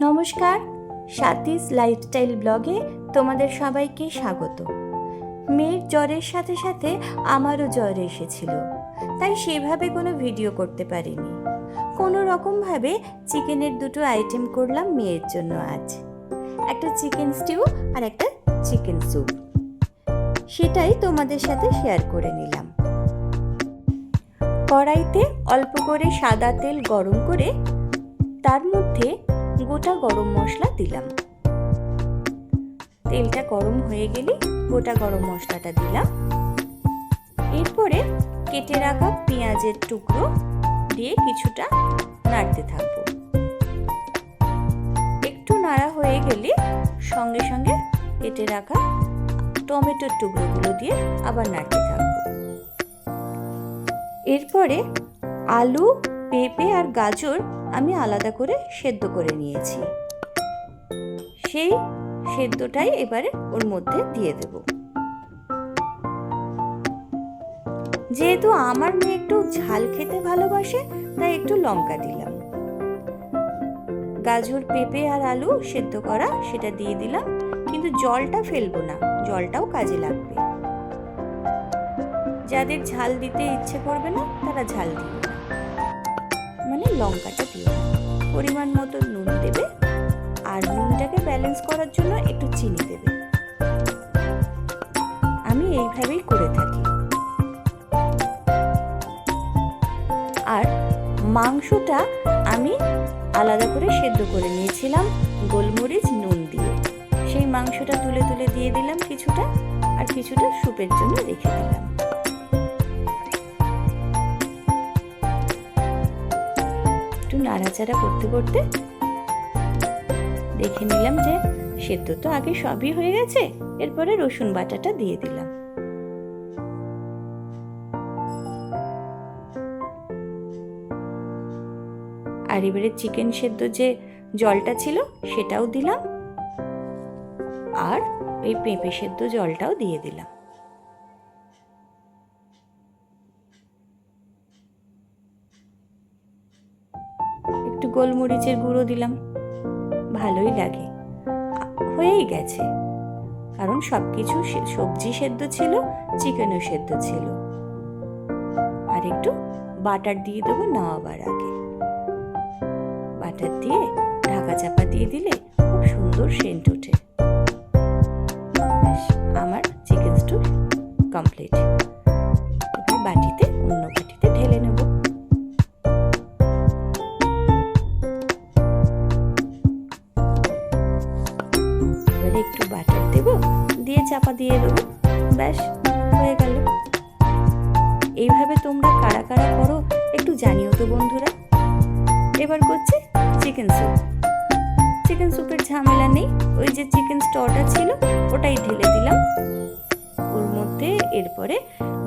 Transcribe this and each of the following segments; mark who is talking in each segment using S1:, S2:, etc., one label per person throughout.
S1: নমস্কার সাতিস লাইফস্টাইল ব্লগে তোমাদের সবাইকে স্বাগত। মেয়ের জ্বরের সাথে সাথে আমারও জ্বর এসেছিল, তাই সেভাবে কোনো ভিডিও করতে পারিনি। কোনো রকমভাবে চিকেনের দুটো আইটেম করলাম মেয়ের জন্য আজ। একটা চিকেন স্টিউ আর একটা চিকেন স্যুপ। সেটাই তোমাদের সাথে শেয়ার করে নিলাম। কড়াইতে অল্প করে সাদা তেল গরম করে তার মধ্যে গোটা গরম মশলা দিলাম। তেলটা গরম হয়ে গেলে গোটা গরম মশলাটা দিলাম। এরপরে কেটে রাখা পেঁয়াজের টুকরো দিয়ে কিছুটা নাড়তে থাকব। একটু নাড়া হয়ে গেলে সঙ্গে সঙ্গে কেটে রাখা টমেটোর টুকরোগুলো দিয়ে আবার নাড়তে থাকব। এরপরে আলু পেঁপে আর গাজর আমি আলাদা করে সেদ্ধ করে নিয়েছি। সেই সেদ্ধটাই এবারে ওর মধ্যে দিয়ে দেব। যেহেতু আমার মেয়ে একটু ঝাল খেতে ভালোবাসে, তাই একটু লঙ্কা দিলাম। গাজর, পেঁপে আর আলু সেদ্ধ করা সেটা দিয়ে দিলাম, কিন্তু জলটা ফেলব না, জলটাও কাজে লাগবে। যাদের ঝাল দিতে ইচ্ছে করবে না, তারা ঝাল দিবে। লঙ্কাটা দিও। পরিমাণ মতো নুন দেবে আর নুনটাকে ব্যালেন্স করার জন্য একটু চিনি দেবে। আমি এইভাবেই করে থাকি। আর মাংসটা আমি আলাদা করে সেদ্ধ করে নিয়েছিলাম, গোলমরিচ, নুন দিয়ে। সেই মাংসটা তুলে তুলে দিয়ে দিলাম কিছুটা আর কিছুটা স্যুপের জন্য রেখে দিলাম। একটু নাড়াচাড়া করতে করতে দেখে নিলাম যে সেদ্ধ তো আগে সবই হয়ে গেছে। এরপরে রসুন বাটাটা দিয়ে দিলাম। আর এবারে চিকেন সেদ্ধ যে জলটা ছিল সেটাও দিলাম। আর এই পেঁপে সেদ্ধ জলটাও দিয়ে দিলাম। গোলমরিচের গুঁড়ো দিলাম। ভালোই লাগে। হয়েই গেছে। কারণ সব কিছু সবজি সেদ্ধ ছিল, চিকেনও সেদ্ধ ছিল। আর একটু বাটার দিয়ে দেবো নামাবার আগে। বাটার দিয়ে ঢাকা চাপা দিয়ে দিলে খুব সুন্দর সেন্ট চাপা দিয়ে দেবো। ব্যাস, হয়ে গেল। এইভাবে তোমরা কারা কারা করো, একটু জানিও তো বন্ধুরা। এবার করছি চিকেন স্যুপ চিকেন স্যুপের ঝামেলা নেই। ওই যে চিকেন স্টটা ছিল, ওটাই ঢেলে দিলাম। ওর মধ্যে এরপরে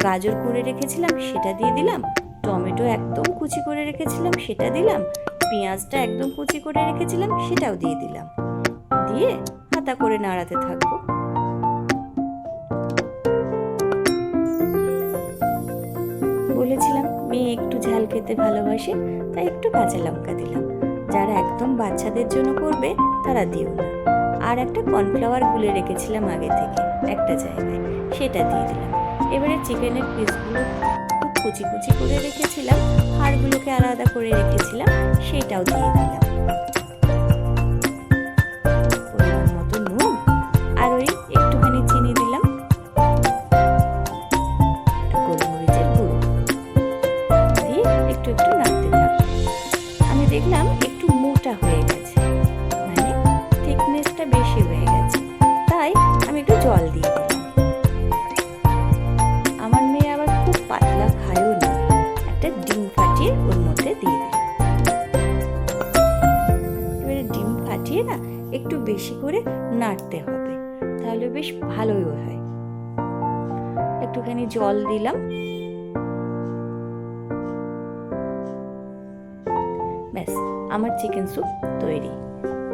S1: গাজর করে রেখেছিলাম, সেটা দিয়ে দিলাম। টমেটো একদম কুচি করে রেখেছিলাম, সেটা দিলাম। পেঁয়াজটা একদম কুচি করে রেখেছিলাম, সেটাও দিয়ে দিলাম। দিয়ে হাতা করে নাড়াতে থাকব। খেতে ভালোবাসে, তাই একটু কাঁচা লঙ্কা দিলাম। যারা একদম বাচ্চাদের জন্য করবে, তারা দিও না। আর একটা কর্নফ্লাওয়ার গুলে রেখেছিলাম আগে থেকে, একটা জায়গায়, সেটা দিয়ে দিলাম। এবারে চিকেনের পিসগুলো খুব কুচি কুচি করে রেখেছিলাম, হাড়গুলোকে আলাদা করে রেখেছিলাম, সেটাও দিয়ে দিলাম। নাড়তে হবে। তাহলে বেশ ভালোই হয়। একটুখানি জল দিলাম। ব্যাস, আমার চিকেন স্যুপ তৈরি।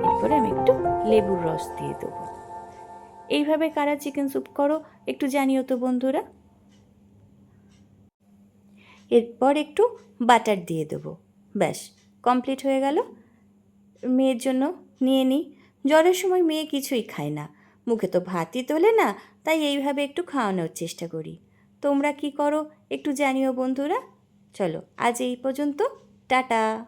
S1: এরপরে আমি একটু লেবুর রস দিয়ে দেবো। এইভাবে কারা চিকেন স্যুপ করো, একটু জানিও তো বন্ধুরা। এরপর একটু বাটার দিয়ে দেবো। ব্যাস, কমপ্লিট হয়ে গেল। মেয়ের জন্য নিয়ে নিই। জ্বরের সময় মেয়ে কিছুই খায় না। মুখে তো ভাতই তোলে না, তাই এইভাবে একটু খাওয়ানোর চেষ্টা করি। তোমরা কি করো? একটু জানিও বন্ধুরা। চলো, আজ এই পর্যন্ত। টাটা।